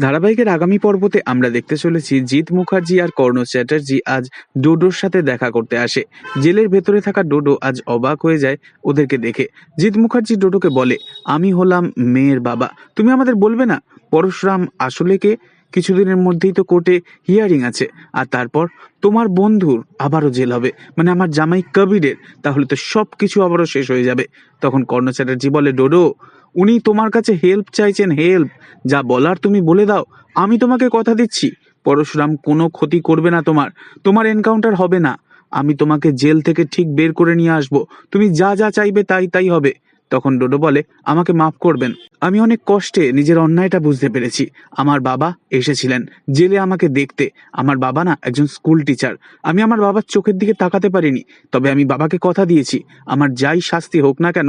ধারাবাহিকের আগামী পর্বতে আমরা দেখতে চলেছি জিৎ মুখার্জি আর কর্ণ চ্যাটার্জি আজ ডোডোর সাথে দেখা করতে আসে। জেলের ভেতরে থাকা ডোডো আজ অবাক হয়ে যায় ওদেরকে দেখে। জিৎ মুখার্জি ডোডোকে বলে, আমি হলাম মেয়ের বাবা। তুমি আমাদের বলবে না? পরশুরাম আসলে কে? কিছুদিনের মধ্যেই তো কোর্টে হিয়ারিং আছে। আর তারপর? তোমার বন্ধুর আবারও জেল হবে। মানে আমার জামাই কবিরের। তাহলে তো সব কিছু আবারও শেষ হয়ে যাবে। তখন কর্ণ চ্যাটার্জি বলে, ডোডো উনি তোমার কাছে হেল্প চাইছেন হেল্প যা বলার তুমি বলে দাও, আমি তোমাকে কথা দিচ্ছি। পরশুরাম, কোনো ক্ষতি করবে না তোমার। তোমার এনকাউন্টার হবে না। আমি তোমাকে জেল থেকে ঠিক বের করে নিয়ে আসব। তুমি যা যা চাইবে তাই তাই হবে। তখন ডোডো বলে, আমাকে মাফ করবেন। আমি অনেক কষ্টে নিজের অন্যায়টা বুঝতে পেরেছি। আমার বাবা এসেছিলেন জেলে আমাকে দেখতে। আমার বাবা না একজন স্কুল টিচার। আমি আমার বাবার চোখের দিকে তাকাতে পারিনি। তবে আমি বাবাকে কথা দিয়েছি। আমার যাই শাস্তি হোক না কেন,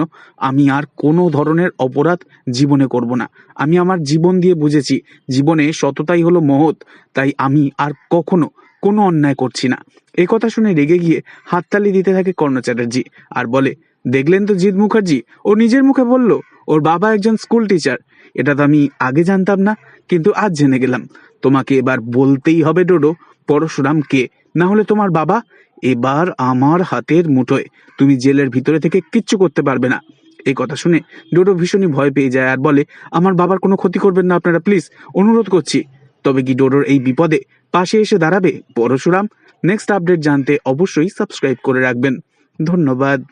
আমি আর কোনো ধরনের অপরাধ জীবনে করব না। আমি আমার জীবন দিয়ে বুঝেছি, জীবনে সততাই হলো মহৎ। তাই আমি আর কখনো কোনো অন্যায় করছি না। এই কথা শুনে রেগে গিয়ে হাততালি দিতে থাকে কর্ণ চ্যাটার্জি আর বলে দেখলেন তো জিৎ মুখার্জি? ও নিজের মুখে বলল, ওর বাবা একজন স্কুল টিচার। এটা তো আমি আগে জানতাম না, কিন্তু আজ জেনে গেলাম। তোমাকে এবার বলতেই হবে ডোডো, পরশুরাম কে? না হলে তোমার বাবা? এবার আমার হাতের মুঠোয়। তুমি জেলের ভিতরে থেকে কিচ্ছু করতে পারবে না। এই কথা শুনে ডোডো ভীষণই ভয় পেয়ে যায় আর বলে, আমার বাবার কোনো ক্ষতি করবেন না আপনারা, প্লিজ, অনুরোধ করছি। তবে কি ডোডোর এই বিপদে পাশে এসে দাঁড়াবে পরশুরাম? নেক্সট আপডেট জানতে অবশ্যই সাবস্ক্রাইব করে রাখবেন। ধন্যবাদ।